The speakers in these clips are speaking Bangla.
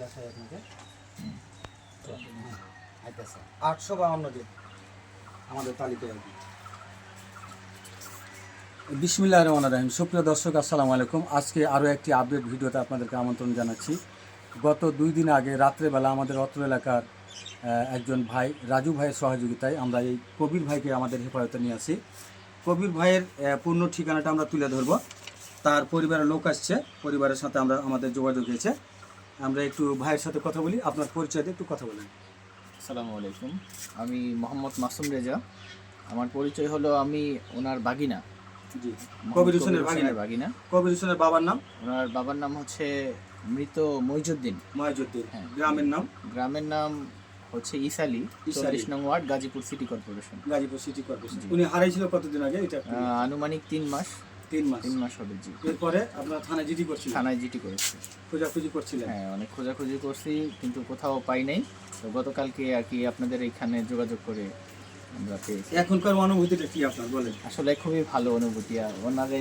দেখাই আপনাকে। আটশো বাউন্ন দিন আমাদের তালিকায় আর কি। বিসমিল্লাহ রহমান রাহিম। সুপ্রিয় দর্শক, আসসালামু আলাইকুম। আজকে আরও একটি আপডেট ভিডিওতে আপনাদেরকে আমন্ত্রণ জানাচ্ছি। গত দুই দিন আগে রাত্রেবেলা আমাদের অত্র এলাকার একজন ভাই, রাজু ভাইয়ের সহযোগিতায় আমরা এই কবির ভাইকে আমাদের হেফাজতে নিয়ে আসি। কবির ভাইয়ের পূর্ণ ঠিকানাটা আমরা তুলে ধরব। তার পরিবারের লোক আসছে। পরিবারের সাথে আমরা আমাদের যোগাযোগ হয়েছে। আমরা একটু ভাইয়ের সাথে কথা বলি আপনার পরিচয় দিয়ে একটু কথা বলেন। আসসালামু আলাইকুম। আমি মোহাম্মদ মাসুম রেজা। আমার পরিচয় হলো আমি ওনার বাগিনা। জি। কবির হোসেনের ভাগিনা বাগিনা। কবির হোসেনের বাবার নাম? ওনার বাবার নাম হচ্ছে মৃত মইজুদ্দিন। মহাজুদ্দিন হ্যাঁ। গ্রামের নাম? গ্রামের নাম হচ্ছে ইসালি। চল্লিশ নং ward Gazipur city corporation. Gazipur city corporation. উনি হারাইছিল কতদিন আগে? এটা আনুমানিক তিন মাস। তিন মাস। তিন মাস হবে জি। এরপরে আপনার থানায় জিডি করছিলেন? থানায় করেছে। খোঁজাখুঁজি করছিলেন? হ্যাঁ অনেক খোঁজাখুঁজি করছি কিন্তু কোথাও পাই নাই। তো গতকালকে আর কি আপনাদের এইখানে যোগাযোগ করে আমরা পেয়েছি। এখনকার অনুভূতিটা কি আপনার বলেন? আসলে খুবই ভালো অনুভূতি আর ওনারে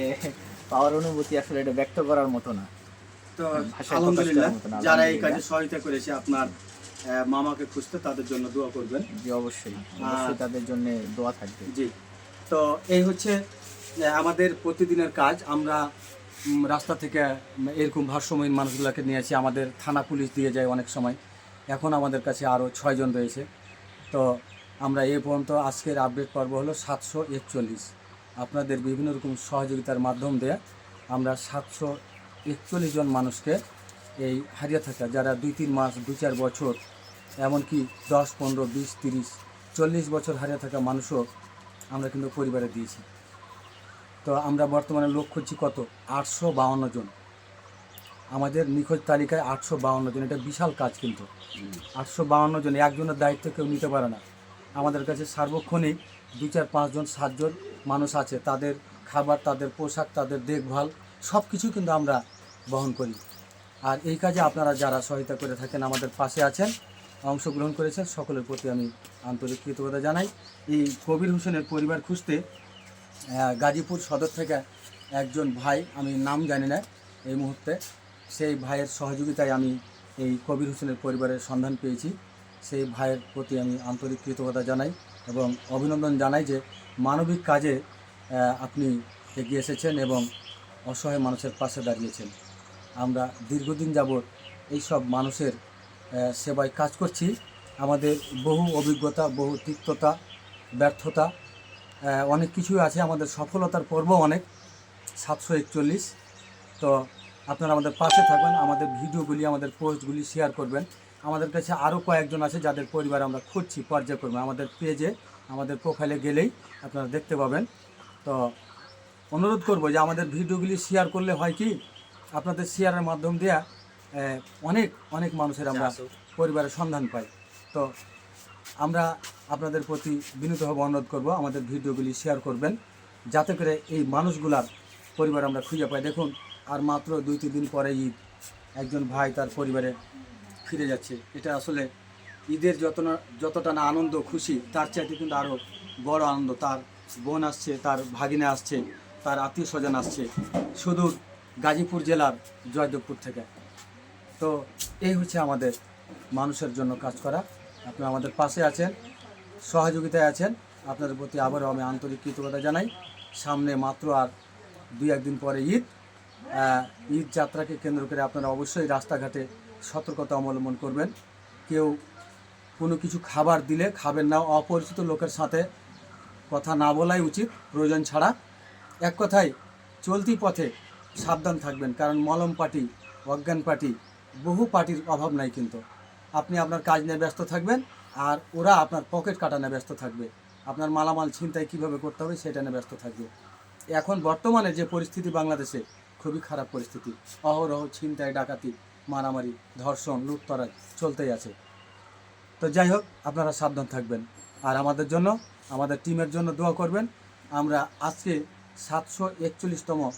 পাওয়ার অনুভূতি আসলে এটা ব্যক্ত করার মতো না। তো আলহামদুলিল্লাহ যারা এই কাজে সহায়তা করেছে আপনার মামাকে খুঁজতে তাদের জন্য দোয়া করবেন। জি অবশ্যই। অবশ্যই তাদের জন্য দোয়া থাকবে। জি তো এই হচ্ছে আমাদের প্রতিদিনের কাজ, আমরা রাস্তা থেকে এরকম ভারসাম্যহীন মানুষগুলোকে নিয়ে আসি। আমাদের থানা পুলিশ দিয়ে যায় অনেক সময়। এখন আমাদের কাছে আরও ছয়জন রয়েছে। তো আমরা এ পর্যন্ত আজকের আপডেট পর্ব হলো সাতশো একচল্লিশ। আপনাদের বিভিন্ন রকম সহযোগিতার মাধ্যম দিয়ে আমরা সাতশো একচল্লিশ জন মানুষকে এই হারিয়ে থাকা, যারা দুই, তিন মাস, দু, চার বছর, এমনকি দশ, পনেরো, বিশ, তিরিশ, চল্লিশ বছর হারিয়ে থাকা মানুষও আমরা কিন্তু পরিবারে দিয়েছি। তো আমরা বর্তমানে লোক খুঁজছি কত? আটশো বাউন্ন জন। আমাদের নিখোঁজ তালিকায় আটশো বাউন্ন জন। এটা বিশাল কাজ কিন্তু। আটশো বাউন্ন জন, একজনের দায়িত্ব কেউ নিতে পারে না। আমাদের কাছে সার্বক্ষণিক দু চার পাঁচজন সাতজন মানুষ আছে। তাদের খাবার, তাদের পোশাক, তাদের দেখভাল সব কিছু কিন্তু আমরা বহন করি। আর এই কাজে আপনারা যারা সহায়তা করে থাকেন, আমাদের পাশে আছেন, অংশগ্রহণ করেছেন, সকলের প্রতি আমি আন্তরিক কৃতজ্ঞতা জানাই। এই কবির হোসেনের পরিবার খুঁজতে গাজীপুর সদর থেকে একজন ভাই, আমি নাম জানি না এই মুহূর্তে, সেই ভাইয়ের সহযোগিতায় আমি এই কবির হোসেনের পরিবারের সন্ধান পেয়েছি। সেই ভাইয়ের প্রতি আমি আন্তরিক কৃতজ্ঞতা জানাই এবং অভিনন্দন জানাই যে মানবিক কাজে আপনি এগিয়ে এসেছেন এবং অসহায় মানুষের পাশে দাঁড়িয়েছেন। আমরা দীর্ঘদিন যাবৎ এইসব মানুষের সেবায় কাজ করছি। আমাদের বহু অভিজ্ঞতা, বহু তিক্ততা, ব্যর্থতা অনেক কিছুই আছে আমাদের সফলতার পর্ব অনেক। সাতশো একচল্লিশ। তো আপনারা আমাদের পাশে থাকবেন আমাদের ভিডিওগুলি আমাদের পোস্টগুলি শেয়ার করবেন। আমাদের কাছে আরও কয়েকজন আছে যাদের পরিবার আমরা খুঁজছি পর্যায়ক্রমে আমাদের পেজে আমাদের প্রোফাইলে গেলেই আপনারা দেখতে পাবেন। তো অনুরোধ করব যে আমাদের ভিডিওগুলি শেয়ার করলে হয় কি আপনাদের শেয়ারের মাধ্যম দিয়ে অনেক অনেক মানুষের আমরা পরিবারের সন্ধান পাই। তো আমরা আপনাদের প্রতি বিনীতভাবে অনুরোধ করব, আমাদের ভিডিওগুলি শেয়ার করবেন, যাতে করে এই মানুষগুলার পরিবার আমরা খুঁজে পাই। দেখুন, আর মাত্র দুই তিন দিন পরে ঈদ, একজন ভাই তার পরিবারে ফিরে যাচ্ছে। এটা আসলে ঈদের যত না যতটা না আনন্দ, খুশি, তার চাইতে কিন্তু আরও বড় আনন্দ। তার বোন আসছে, তার ভাগিনে আসছে, তার আত্মীয় স্বজন আসছে সুদূর গাজীপুর জেলার জয়দেবপুর থেকে। তো এই হচ্ছে আমাদের মানুষের জন্য কাজ করা। আপনারা আমাদের পাশে আছেন। সহযোগিতায় আছেন। আপনাদের প্রতি আবারও আমি আন্তরিক কৃতজ্ঞতা জানাই। সামনে মাত্র আর দুই, একদিন পরে ঈদ। ঈদ যাত্রাকে কেন্দ্র করে আপনারা অবশ্যই রাস্তাঘাটে সতর্কতা অবলম্বন করবেন। কেউ কোনো কিছু খাবার দিলে খাবেন না। অপরিচিত লোকের সাথে কথা না বলাই উচিত, প্রয়োজন ছাড়া। এক কথায়, চলতি পথে সাবধান থাকবেন, কারণ মলম পার্টি অজ্ঞান পার্টি বহু পার্টির অভাব নাই কিন্তু। আপনি আপনার কাজ নিয়ে ব্যস্ত থাকবেন। আর ওরা আপনার পকেট কাটানো ব্যস্ত থাকবে। আপনার মালামাল ছিনতাই কীভাবে করতে হবে সেটা নিয়ে ব্যস্ত থাকবে। এখন বর্তমানে যে পরিস্থিতি বাংলাদেশে, খুবই খারাপ পরিস্থিতি। অহরহ ছিনতাই, ডাকাতি, মারামারি, ধর্ষণ, লুটতরাজ চলতেই আছে। তো যাই হোক, আপনারা সাবধান থাকবেন। আর আমাদের জন্য, আমাদের টিমের জন্য দোয়া করবেন। আমরা আজকে সাতশো একচল্লিশতম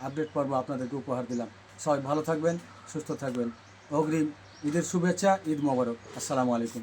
আপডেট পর্ব আপনাদেরকে উপহার দিলাম। সবাই ভালো থাকবেন, সুস্থ থাকবেন। অগ্রিম ঈদের শুভেচ্ছা, ঈদ মোবারক। আসসালামু আলাইকুম।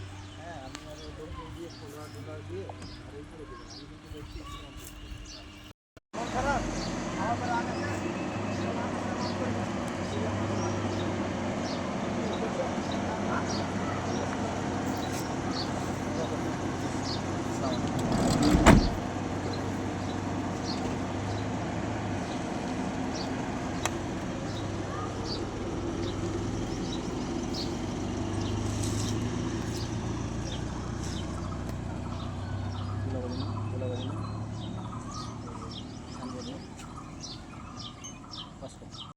হ্যাঁ আমি আর লোকজন দিয়ে খোলা টোলা দিয়ে আর এই করে দেবেন আমি কিন্তু দেখছি।